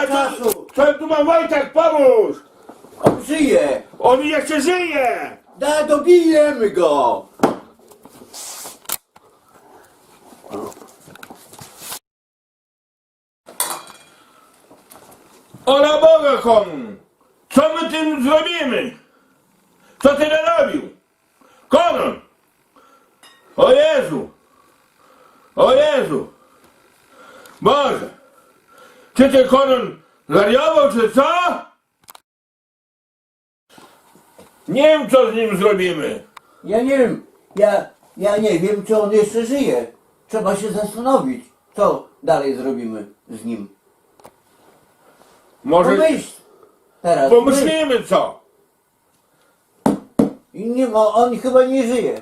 Tu- czasu. co tu ma Wojtek, pomóż! On żyje. On jeszcze żyje! Da, dobijemy go. Ola Boga komu! Co my tym zrobimy? Co ty narobił? Konon! O Jezu! O Jezu! Boże! Czy ty Konon zariował, czy co? Nie wiem, co z nim zrobimy. Ja nie wiem, ja, ja nie wiem, czy on jeszcze żyje. Trzeba się zastanowić, co dalej zrobimy z nim. Może Pomyśl teraz. myśl. pomyślimy co? I nie ma, on chyba nie żyje.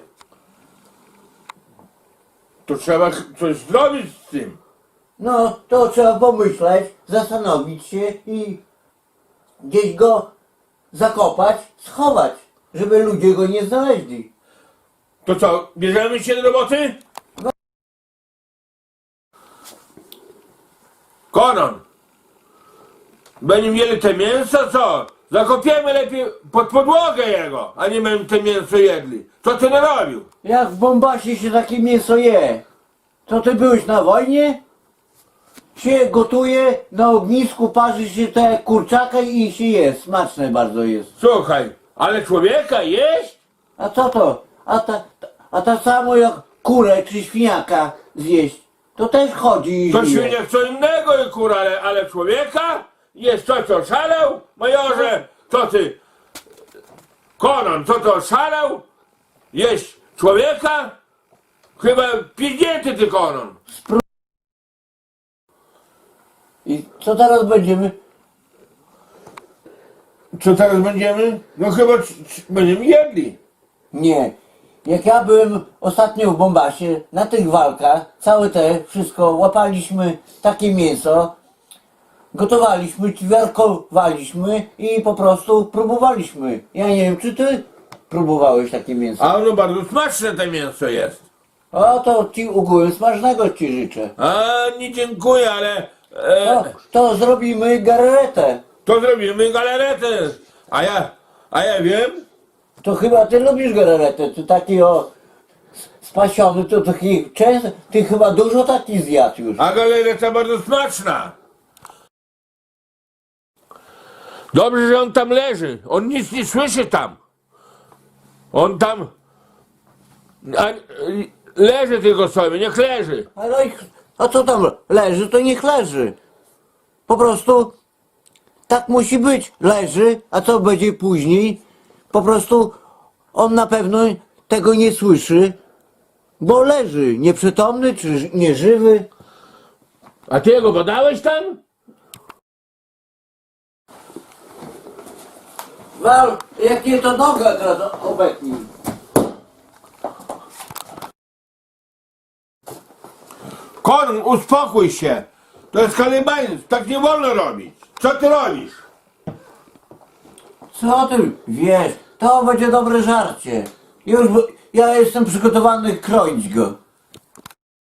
To trzeba ch- coś zrobić z tym. No, to trzeba pomyśleć, zastanowić się i gdzieś go zakopać, schować, żeby ludzie go nie znaleźli. To co, bierzemy się do roboty? No. Konon. Będziemy mieli te mięso, co? Zakopiemy lepiej pod podłogę jego, a nie będziemy te mięso jedli. Co ty narobił? Jak w Bombasie się takie mięso je? To ty byłeś na wojnie? Się gotuje, na ognisku parzy się te kurczaka i się je. Smaczne bardzo jest. Słuchaj, ale człowieka jeść? A co to? A ta, a ta samo jak kurę czy świniaka zjeść. To też chodzi i To żyje. świniak co innego i kur, ale, ale człowieka? Jest co, co szalał? Majorze, co ty? Konon, co to szalał? Jeść człowieka? Chyba piznięty ty konon. I co teraz będziemy? Co teraz będziemy? No chyba c- c- będziemy jedli. Nie. Jak ja byłem ostatnio w Bombasie, na tych walkach, całe te, wszystko, łapaliśmy takie mięso, gotowaliśmy, ćwiarkowaliśmy i po prostu próbowaliśmy. Ja nie wiem, czy ty próbowałeś takie mięso? A ono bardzo smaczne to mięso jest. O, to ci ogółem smacznego ci życzę. A nie dziękuję, ale To, e, to zrobimy garetę. to zrobimy galaretę. A ja, a ja wiem, To chyba ty lubisz garetę, ty taki o spasiony, to taki często, ty chyba dużo taki zjadł już. a galareta bardzo smaczna. Dobrze, że on tam leży. On nic nie słyszy tam. On tam a, leży tylko sobie, niech leży. Ale ich- a co tam leży, to niech leży. Po prostu tak musi być. Leży, a co będzie później? Po prostu on na pewno tego nie słyszy, bo leży. Nieprzytomny czy nieżywy. A ty jego badałeś tam? Wal, jak nie to noga teraz obecni. Kon, uspokój się. To jest kanibalizm, tak nie wolno robić. Co ty robisz? Co ty wiesz? To będzie dobre żarcie. Już, ja jestem przygotowany kroić go.